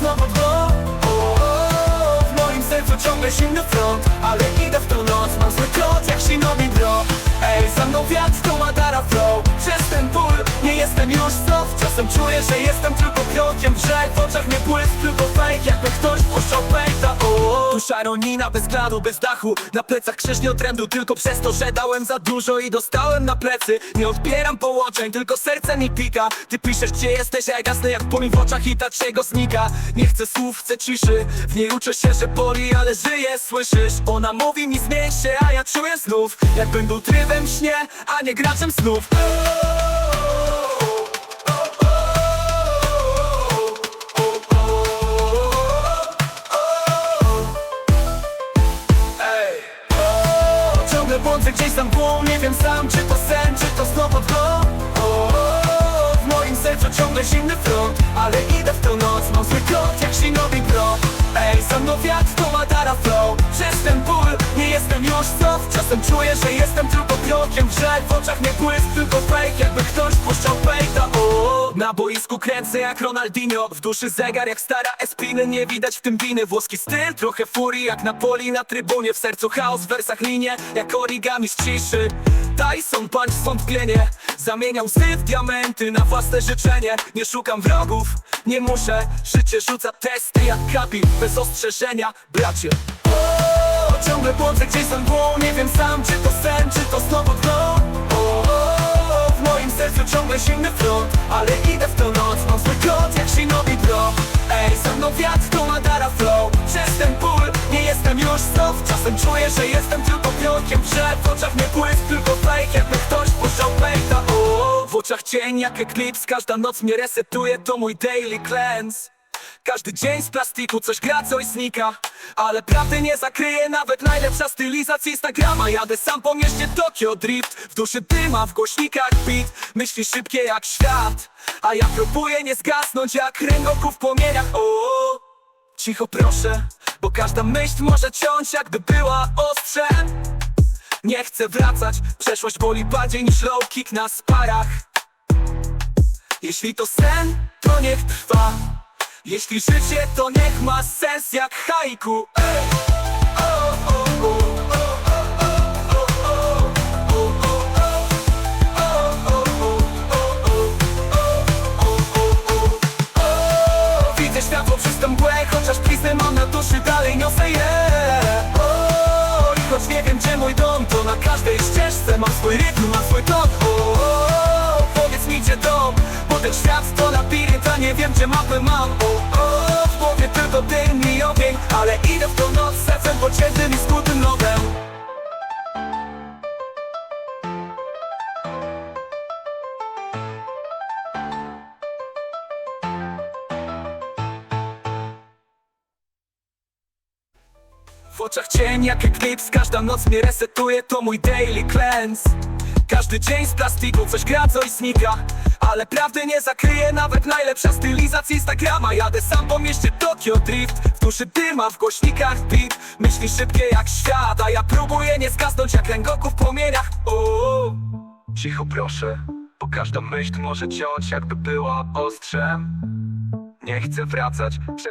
znowu dno O, o, W moim sercu ciągle zimny front Ale idę w tą noc, mam zły kot jak shinobi bro Ej, za mną wiatr to Madara flow. Przez ten ból nie jestem już soft Czasem czuję, że jestem tylko pionkiem w grze W oczach mnie błysk, szaronina bez gladu, bez dachu. Na plecach krzyż nie trendu Tylko przez to, że dałem za dużo i dostałem na plecy. Nie odbieram połączeń, tylko serce mi pika. Ty piszesz gdzie jesteś, a ja gasnę jak płomień w oczach i ta czego znika. Nie chcę słów, chcę ciszy W niej uczę się, że boli, ale żyję, słyszysz? Ona mówi mi zmień się, a ja czuję znów. Jakbym był trybem śnie, a nie graczem snów Błądzę gdzieś tam głąb, nie wiem sam Czy to sen, czy to znowu dno o, o, W moim sercu ciągle zimny front Ale idę w tę noc, mam zły kot jak shinobi pro Ej, za mną wiatr to Madara flow. Przez ten ból nie jestem już soft Czasem czuję, że jestem tylko w grze W oczach mnie błysk, tylko Na boisku kręcę jak Ronaldinho. W duszy zegar jak stara Espiny. Nie widać w tym winy. Włoski styl, trochę furii jak Napoli. Na trybunie W sercu chaos, w wersach linie. Jak origami z ciszy. Tyson punch zwątpienie Zamieniam łzy w diamenty na własne życzenie. Nie szukam wrogów, nie muszę. Życie rzuca testy jak kapi Bez ostrzeżenia, bracie. O, Ciągle błądzę gdzieś za mgłą Nie wiem sam czy to sen, czy to znowu dno. O, o, W moim sercu ciągle zimny front Ale idę w tę noc, mam swój kot jak shinobi bro. Ej, za mną wiatr to Madara flow. Przez ten ból nie jestem już soft Czasem czuję, że jestem tylko pionkiem grze W oczach mnie błysk, tylko fake Jakby ktoś puszczał pejta W oczach cień jak eklips. Każda noc mnie resetuje, to mój daily cleanse każdy dzień z plastiku coś gra, coś znika. Ale prawdy nie zakryje nawet najlepsza stylizacja Instagrama Jadę sam po mieście Tokio Drift. W duszy dyma, w głośnikach beat. Myśli szybkie jak świat. A ja próbuję nie zgasnąć jak ręgoku w płomieniach. O, o. Cicho proszę, bo każda myśl może ciąć jakby była ostrzem. Nie chcę wracać, przeszłość boli bardziej niż low kick na sparach. Jeśli to sen, to niech trwa jeśli życie to niech ma sens jak haiku Widzę światło przez mgłę Chociaż bliznę mam na duszy, dalej niosę je Oj, choć nie wiem gdzie mój dom To na każdej ścieżce mam swój rytm, mam swój ton Powiedz mi gdzie dom ten świat to labirynt, a nie wiem gdzie mapę mam. O, o, W głowie tylko dym i ogień Ale idę w tą noc sercem pociętym i skutym lodem W oczach cień jak eklips, każda noc mnie resetuje, to mój daily cleanse Każdy dzień z plastiku, coś gra, coś znika Ale prawdy nie zakryje nawet najlepsza stylizacja Instagrama. Jadę sam po mieście Tokio Drift W duszy dyma, w głośnikach beat. Myśli szybkie jak świat, a ja próbuję nie zgasnąć jak ręgoku w płomieniach. O, Cicho proszę, bo każda myśl może ciąć jakby była ostrzem. Nie chcę wracać,